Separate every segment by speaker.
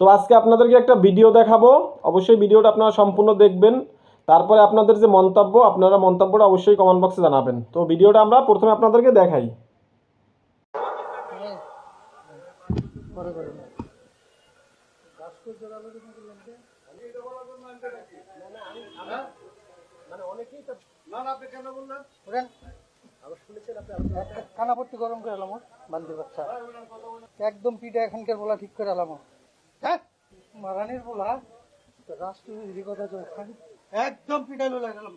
Speaker 1: তো আজকে আপনাদেরকে একটা ভিডিও দেখাবো। অবশ্যই ভিডিওটা আপনারা সম্পূর্ণ দেখবেন। তারপরে আপনাদের যে মন্তব্য, আপনারা মন্তব্যটা অবশ্যই কমেন্ট বক্সে জানাবেন। তো ভিডিওটা আমরা প্রথমে আপনাদেরকে দেখাই।
Speaker 2: একদম পিঠা এখানকার বলা ঠিক করে এলাম। মারানির বলা রাষ্ট্রীয় কথা তো এখানে। একদম পিঠা লোলা গেলাম।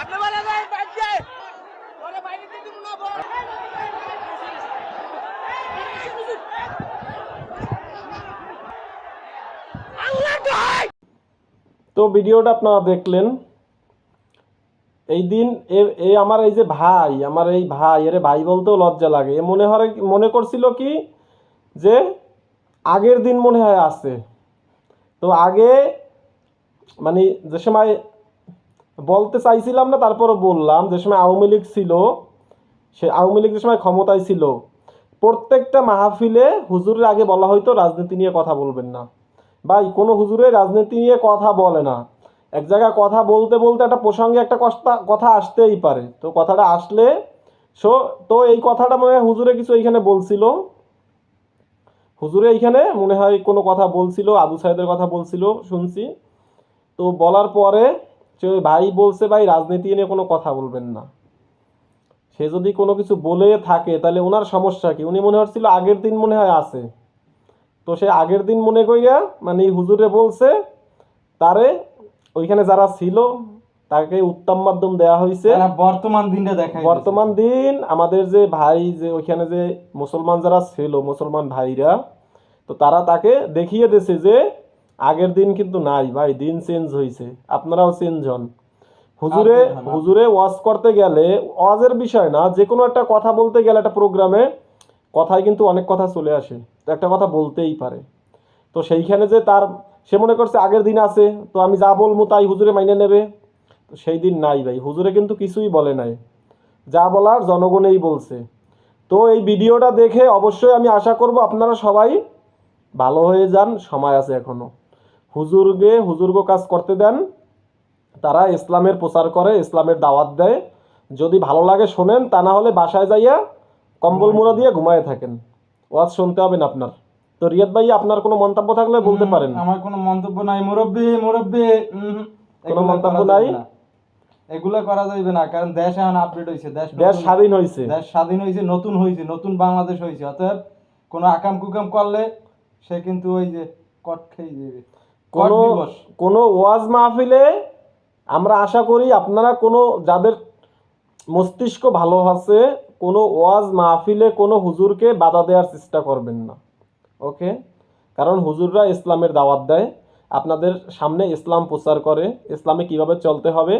Speaker 3: আপনি বলে ভাই বাচ্চা ওরে বাইরে দিতে মনে বল আল্লাহ ভাই
Speaker 1: তো ভিডিওটা আপনারা দেখলেন। এই দিন এ- আমার এই যে ভাই, আমার এই ভাই, এর ভাই বলতেও লজ্জা লাগে। এ মনে হয় মনে করছিল কি যে আগের দিন মনে হয় আছে। তো আগে মানে যে সময় বলতে চাইছিলাম না, তারপরও বললাম। যে সময় আওয়ামী লীগ ছিল, সে আওয়ামী লীগ যে সময় ক্ষমতায় ছিল, প্রত্যেকটা মাহফিলে হুজুরের আগে বলা হয়তো রাজনীতি নিয়ে কথা বলবেন না। ভাই, কোনো হুজুরে রাজনীতি নিয়ে কথা বলে না। এক জায়গায় কথা বলতে বলতে একটা প্রসঙ্গে একটা কষ্টা, কথা আসতেই পারে। তো কথাটা আসলে, সো, তো এই কথাটা মনে হয় হুজুরে কিছু এইখানে বলছিল। হুজুরে এইখানে মনে হয় কোনো কথা বলছিল, আবু সাহেদের কথা বলছিল, শুনছি। তো বলার পরে সে ভাই বলছে, ভাই, রাজনীতি নিয়ে কোনো কথা বলবেন না। সে যদি কোনো কিছু বলে থাকে, তাহলে ওনার সমস্যা কি? উনি মনে হচ্ছিল আগের দিন মনে হয় আছে। তো সে আগের দিন মনে করিয়া মানে হুজুরে বলছে তারে ওইখানে যারা ছিল তাকে উত্তম মাধ্যম দেয়া হয়েছে
Speaker 4: বর্তমান দিনটা দেখাই
Speaker 1: বর্তমান দিন আমাদের যে ভাই যে ওইখানে যে মুসলমান যারা ছিল মুসলমান ভাইরা তো তারা তাকে দেখিয়ে দিয়েছে যে আগের দিন কিন্তু নাই ভাই দিন চেঞ্জ হয়েছে আপনারাও চেঞ্জ হন। হুজুরে। হুজুরে ওয়াজ করতে গেলে ওয়াজের বিষয় না যে কোনো একটা কথা বলতে গেলে একটা প্রোগ্রামে কথায় কিন্তু অনেক কথা চলে আসে। তো একটা কথা বলতেই পারে। তো সেইখানে যে তার, সে মনে করছে আগের দিন আছে, তো আমি যা বলব তাই হুজুরে মাইনে নেবে। তো সেই দিন নাই ভাই, হুজুরে কিন্তু কিছুই বলে নাই। যা বলার জনগণেই বলছে। তো এই ভিডিওটা দেখে অবশ্যই আমি আশা করব আপনারা সবাই ভালো হয়ে যান, সময় আছে এখনও। হুজুরকে হুজুর্গ কাজ করতে দেন, তারা ইসলামের প্রচার করে, ইসলামের দাওয়াত দেয়। যদি ভালো লাগে শোনেন, তা না হলে বাসায় যাইয়া কম্বল মুড়া দিয়ে ঘুমায় থাকেন। ওয়াজ শুনতে হবে না আপনার। তো রিয়াদ ভাই আপনার কোনো মন্তব্য থাকলে বলতে পারেন।
Speaker 4: আমার কোনো মন্তব্য নাই। মুরব্বী মুরব্বী
Speaker 1: কোনো মন্তব্য নাই?
Speaker 4: এগুলা করা যাইবে না কারণ দেশ এখন আপডেট হয়েছে দেশ
Speaker 1: দেশ স্বাধীন হয়েছে
Speaker 4: দেশ স্বাধীন হয়েছে নতুন হয়েছে নতুন বাংলাদেশ হয়েছে অতএব কোনো আকাম কুকাম করলে সে কিন্তু ওই যে কট খেয়ে যাবে।
Speaker 1: কোনো কোনো ওয়াজ মাহফিলে আমরা আশা করি আপনারা কোনো যাদের মস্তিষ্ক ভালো আছে, কোনো ওয়াজ মাহফিলে কোনো হুজুরকে বাধা দেওয়ার চেষ্টা করবেন না, ওকে? কারণ হুজুররা ইসলামের দাওয়াত দেয়, আপনাদের সামনে ইসলাম প্রচার করে, ইসলামে কীভাবে চলতে হবে?